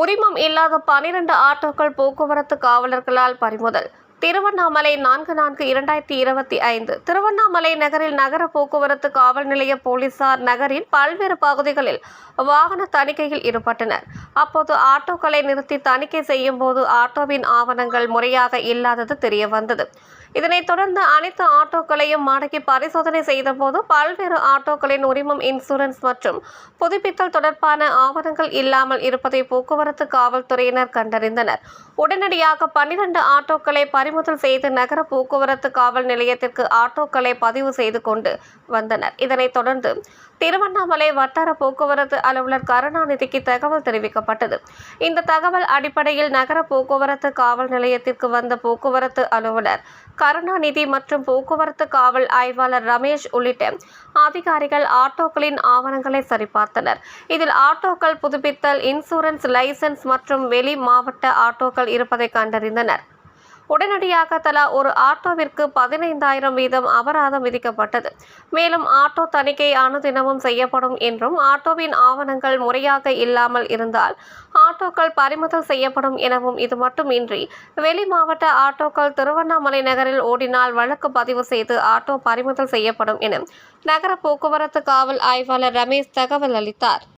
உரிமம் இல்லாத பனிரெண்டு ஆட்டோக்கள் போக்குவரத்து காவலர்களால் பறிமுதல். திருவண்ணாமலை நான்கு நான்கு இரண்டாயிரத்தி இருபத்தி ஐந்து. திருவண்ணாமலை நகரில் நகர போக்குவரத்து காவல் நிலைய போலீசார் நகரின் பல்வேறு பகுதிகளில் வாகன தணிக்கையில் ஈடுபட்டனர். அப்போது ஆட்டோக்களை நிறுத்தி தணிக்கை செய்யும் போது ஆட்டோவின் ஆவணங்கள் முறையாக இல்லாதது தெரிய வந்தது இதனைத் தொடர்ந்து அனைத்து ஆட்டோக்களையும் மடக்கி பரிசோதனை செய்தபோது பல்வேறு ஆட்டோக்களின் உரிமம் இன்சூரன்ஸ் மற்றும் புதுப்பித்தல் தொடர்பான ஆவணங்கள் இல்லாமல் இருப்பதை போக்குவரத்து காவல்துறையினர் கண்டறிந்தனர். உடனடியாக பன்னிரண்டு ஆட்டோக்களை பறிமுதல் செய்து நகர போக்குவரத்து காவல் நிலையத்திற்கு ஆட்டோக்களை பதிவு செய்து கொண்டு வந்தனர். இதனைத் தொடர்ந்து திருவண்ணாமலை வட்டார போக்குவரத்து அலுவலர் கருணாநிதிக்கு தகவல் தெரிவிக்கப்பட்டது. இந்த தகவல் அடிப்படையில் நகர போக்குவரத்து காவல் நிலையத்திற்கு வந்த போக்குவரத்து அலுவலர் கருணாநிதி மற்றும் போக்குவரத்து காவல் ஆய்வாளர் ரமேஷ் உள்ளிட்ட அதிகாரிகள் ஆட்டோக்களின் ஆவணங்களை சரிபார்த்தனர். இதில் ஆட்டோக்கள் புதுப்பித்தல் இன்சூரன்ஸ் லைசன்ஸ் மற்றும் வெளி மாவட்ட ஆட்டோக்கள் இருப்பதை கண்டறிந்தனர். உடனடியாக தலா ஒரு ஆட்டோவிற்கு பதினைந்தாயிரம் வீதம் அபராதம் விதிக்கப்பட்டது. மேலும் ஆட்டோ தணிக்கை அனுதினமும் செய்யப்படும் என்றும் ஆட்டோவின் ஆவணங்கள் முறையாக இல்லாமல் இருந்தால் ஆட்டோக்கள் பறிமுதல் செய்யப்படும் எனவும் இது மட்டுமின்றி வெளி மாவட்ட ஆட்டோக்கள் திருவண்ணாமலை நகரில் ஓடினால் வழக்கு பதிவு செய்து ஆட்டோ பறிமுதல் செய்யப்படும் என நகர போக்குவரத்து காவல் ஆய்வாளர் ரமேஷ் தகவல் அளித்தார்.